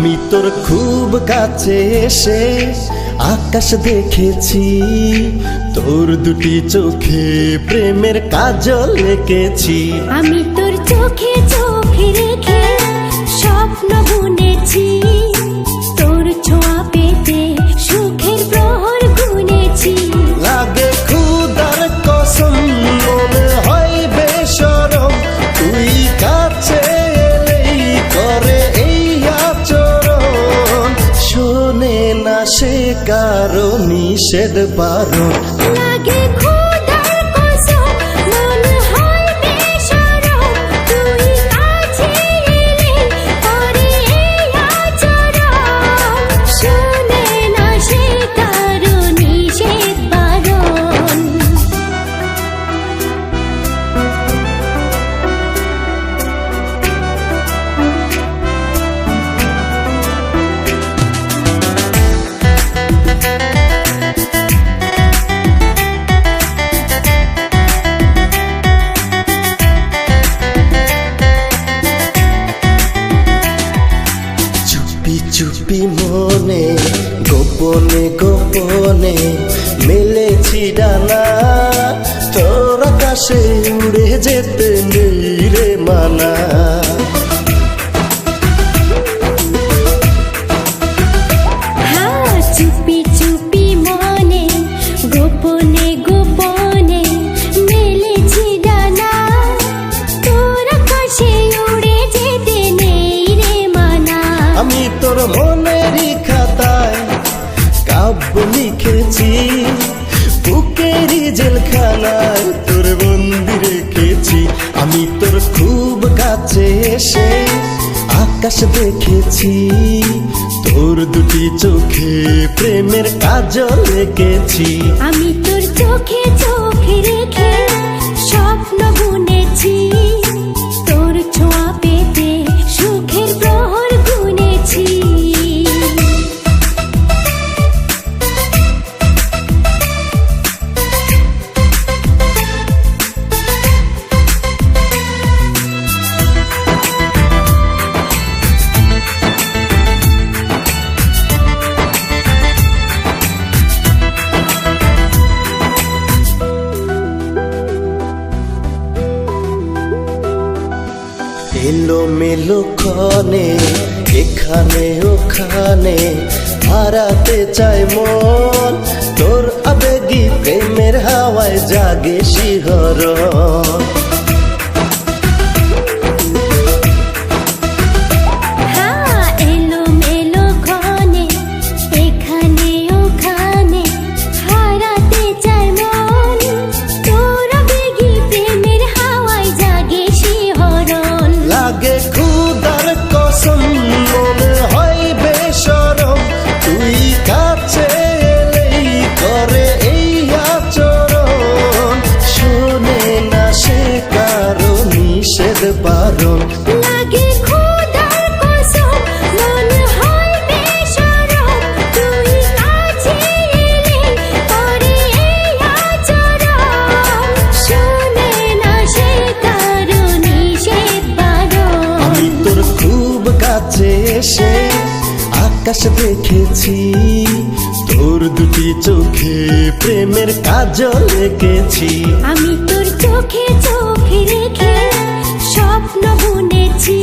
আমি তোর খুব কাছে এসে আকাশ দেখেছি। তোর দুটি চোখে প্রেমের কাজল এঁকেছি। আমি তোর চোখে চোখে কারও নিষেধ বারণ লাগে চুপি মনে গোপনে গোপনে মেলেছি ডানা। তোর আকাশে উড়ে যেতে লিখেছি? বুকেরই তোর বন্দি রেখেছি। আমি তোর খুব কাছে এসে আকাশ দেখেছি। তোর দুটি চোখে প্রেমের কাজল রেখেছি। আমি তোর চোখে এলো মেলো ক্ষণে এখানে ওখানে হারাতে চায় মন। তোর আবেগী প্রেমের হাওয়ায় জাগে শিহরণ। নিষেধ বারণ লাগে খোদার কসম মনে হয় বেশরম তুই কাছে এলে করে এই আচরণ। শুনে না সে কারও নিষেধ বারণ আমি তোর খুব কাছে এসে আকাশ দেখেছি তোর দুটি চোখে প্রেমের কাজল এঁকেছি। আমি তোর চোখে চোখে রেখে স্বপ্ন বুনেছি।